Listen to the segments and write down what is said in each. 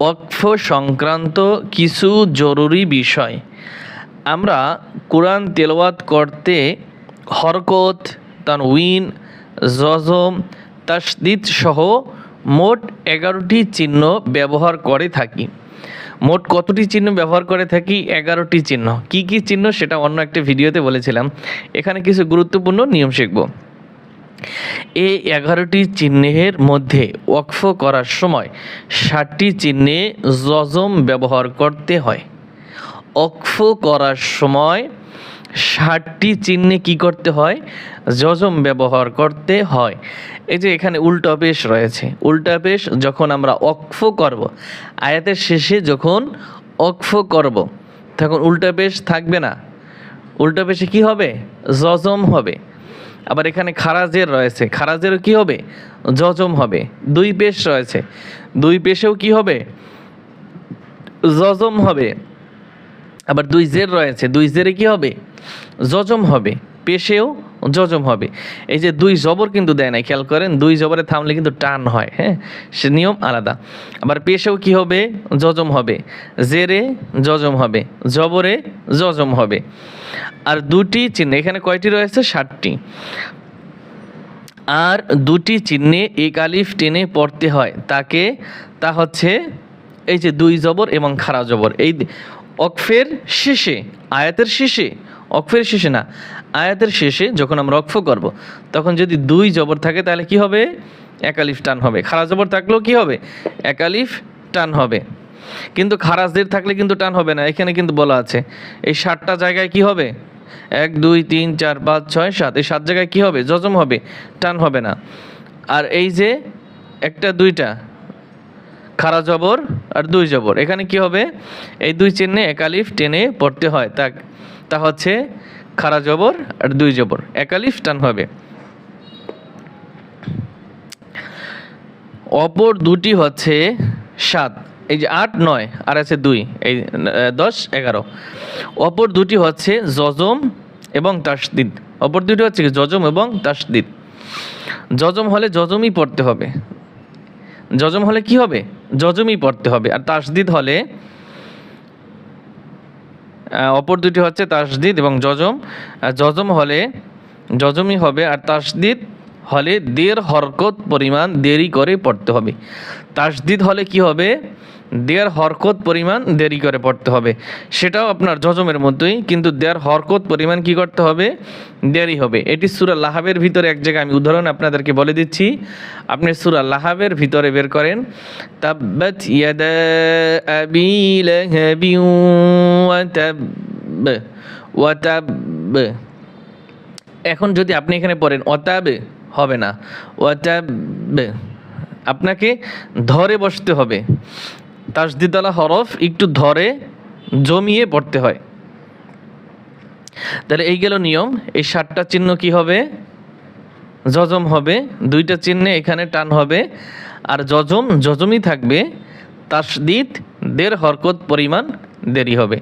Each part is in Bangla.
ওয়াকফ সংক্রান্ত কিছু জরুরি বিষয়। আমরা কোরআন তেলাওয়াত করতে হরকত তানউইন জজম তাসদিদ সহ মোট এগারোটি চিহ্ন ব্যবহার করে থাকি। মোট কতটি চিহ্ন ব্যবহার করে থাকি? এগারোটি চিহ্ন। কি কি চিহ্ন? সেটা অন্য একটা ভিডিওতে বলেছিলাম। এখানে কিছু গুরুত্বপূর্ণ নিয়ম শিখব। এই এগারোটি চিহ্নের মধ্যে ওয়াকফ করার সময় ষাটটি চিহ্নে জজম ব্যবহার করতে হয়। অক্ফ করার সময় ষাটটি চিহ্নে কি করতে হয়? যজম ব্যবহার করতে হয়। এই যে এখানে উল্টা পেশ রয়েছে। উল্টা পেশ যখন আমরা অক্ফ করব, আয়াতের শেষে যখন অক্ফ করব, তখন উল্টা পেশ থাকবে না। উল্টা পেশে কি হবে? যজম হবে। আবার এখানে খারাজের রয়েছে। খারাজেরও কি হবে? জজম হবে। দুই পেশ রয়েছে। দুই পেশেও কি হবে? জজম হবে। আবার দুই জের রয়েছে। দুই জেরে কি হবে? জজম হবে। পেশেও যজম হবে। এই যে দুই জবর কিন্তু দেয় না খেয়াল করেন, দুই জবরে থামলে কিন্তু টান হয় হ্যাঁ? সে নিয়ম আলাদা। আবার পেশেও কি হবে? জজম হবে। জেরে জজম হবে। জবরে জজম হবে। আর দুটি চিহ্ন, এখানে কয়টি রয়েছে? ষাটটি আর দুটি চিহ্নে এক আলিফ টেনে পড়তে হয়। তাকে, তা হচ্ছে এই যে দুই জবর এবং খারা জবর। এই অকফের শেষে, আয়াতের শেষে অকফের শেষে না, আয়াতের শেষে যখন আমরা অক্ফ করব, তখন যদি দুই জবর থাকে তাহলে কি হবে? একালিফ টান হবে। খারা জবর থাকলেও কি হবে? একালিফ টান হবে। কিন্তু খারাজদের থাকলে কিন্তু টান হবে না। এখানে কিন্তু বলা আছে, এই ষাটটা জায়গায় কি হবে? এক, দুই, তিন, চার, পাঁচ, ছয়, সাত। এই সাত জায়গায় কি হবে? যজম হবে, টান হবে না। আর এই যে একটা, দুইটা, খারা জবর আর দুই জবর। এখানে কি হবে? এই দুই চিহ্নে একালিফ টেনে পড়তে হয়। তা তা হচ্ছে খারা জবর আর দুই জবর। একালিফ টান হবে। অপর দুটি হচ্ছে সাত। এই যে আট, নয়, আর আছে দুই। এই দশ, এগারো। অপর দুটি হচ্ছে যজম এবং তাসদিদ। অপর দুটি হচ্ছে কি? যজম এবং তাসদিদ। যজম হলে যজমই পড়তে হবে। যজম হলে কি হবে? যজমই পড়তে হবে। আর তাসদিদ হলে অপর দুটি হচ্ছে তাসদিদ এবং জজম। যজম হলে যজমই হবে আর তাসদিদ হলে দের হরকত পরিমাণ দেরি করে পড়তে হবে। তাসদিদ হলে কি হবে? দেড় হরকত পরিমাণ দেরি করে পড়তে হবে। সেটাও আপনার জজমের মতোই, কিন্তু দেয়ার হরকত পরিমাণ কি করতে হবে? দেরি হবে। এটি সুরা লাহাবের ভিতরে এক জায়গায় আমি উদাহরণ আপনাদেরকে বলে দিচ্ছি। আপনি সুরা লাহাবের ভিতরে বের করেন। এখন যদি আপনি এখানে পড়েন অতাবে হবে না। ওয়াতাবে আপনাকে ধরে বসতে হবে। তাসদিদালা হরফ একটু ধরে জমিয়ে পড়তে হয়। তাহলে এই গেল নিয়ম, এই সাতটা চিহ্ন কি হবে? যজম হবে, দুইটা চিহ্নে এখানে টান হবে, আর যজম, যজমই থাকবে, তাসদিদ দেড় হরকত, পরিমাণ, দেরি হবে।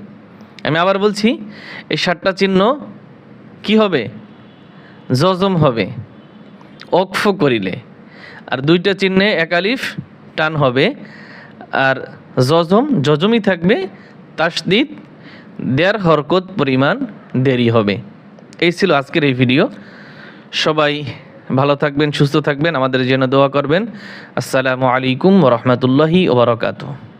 আমি আবার বলছি, এই সাতটা চিহ্ন কি হবে? যজম হবে অক্ফ করিলে। আর দুইটা চিহ্নে একালিফ টান হবে, আর যজম জজমই থাকবে, তাসদিদ, দেয়ার হরকত পরিমাণ দেরি হবে। এই ছিল আজকের এই ভিডিও সবাই ভালো থাকবেন, সুস্থ থাকবেন, আমাদের জন্য দোয়া করবেন। আসসালামু আলাইকুম রহমতুল্লাহি ওবরাকাতু